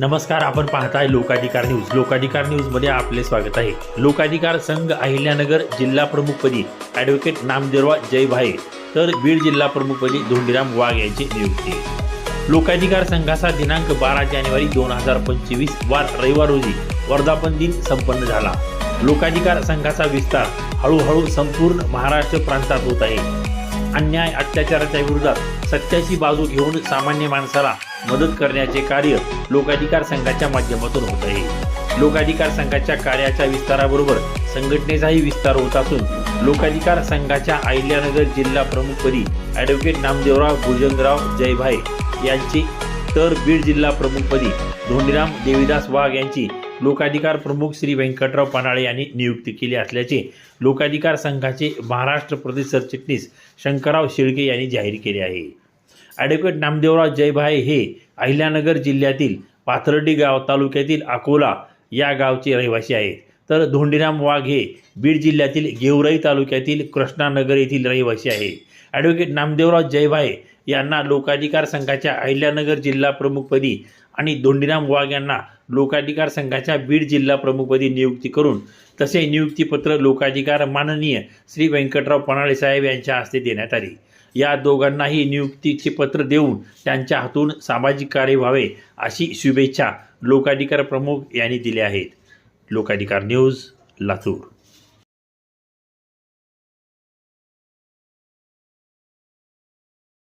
नमस्कार आपण पाहताय लोकाधिकार न्यूज. लोकाधिकार न्यूजमध्ये आपले स्वागत आहे. लोकाधिकार संघ अहिल्यानगर जिल्हा प्रमुखपदी ॲडव्होकेट नामदेवराव जय भाई तर बीड जिल्हा प्रमुखपदी धोंडीराम वाघ यांची नियुक्ती. लोकाधिकार संघाचा दिनांक बारा जानेवारी दोन हजार पंचवीस वार रविवार रोजी वर्धापन दिन संपन्न झाला. लोकाधिकार संघाचा विस्तार हळूहळू संपूर्ण महाराष्ट्र प्रांतात होत आहे. अन्याय अत्याचाराच्या विरोधात सत्याची बाजू घेऊन सामान्य माणसाला मदत करण्याचे कार्य लोकाधिकार संघाच्या माध्यमातून होत आहे. लोकाधिकार संघाच्या कार्याच्या विस्ताराबरोबर संघटनेचाही विस्तार होत असून लोकाधिकार संघाच्या अहिल्यानगर जिल्हा प्रमुखपदी ॲडव्होकेट नामदेवराव भुजंगराव जयभाई यांची तर बीड जिल्हा प्रमुखपदी धोंडीराम देवीदास वाघ यांची लोकाधिकार प्रमुख श्री व्यंकटराव पनाळे यांनी नियुक्ती केली असल्याचे लोकाधिकार संघाचे महाराष्ट्र प्रदेश सरचिटणीस शंकरराव शेळके यांनी जाहीर केले आहे. ॲडव्होकेट नामदेवराव जयभाय हे अहिल्यानगर जिल्ह्यातील पाथर्डी गाव तालुक्यातील अकोला या गावचे रहिवासी आहेत. तर धोंडीराम वाघ हे बीड जिल्ह्यातील गेवराई तालुक्यातील कृष्णानगर येथील रहिवासी आहे ॲडव्होकेट नामदेवराव जयभाय यांना लोकाधिकार संघाच्या अहिल्यानगर जिल्हा प्रमुखपदी आणि धोंडीराम वाघ यांना लोकाधिकार संघाच्या बीड जिल्हा प्रमुखपदी नियुक्ती करून तसे नियुक्तीपत्र लोकाधिकार माननीय श्री व्यंकटराव पणाळे साहेब यांच्या हस्ते देण्यात आले. या दोघांनाही नियुक्तीचे पत्र देऊन त्यांच्या हातून सामाजिक कार्य व्हावे अशी शुभेच्छा लोकाधिकार प्रमुख यांनी दिल्या आहेत. लोकाधिकार न्यूज लातूर.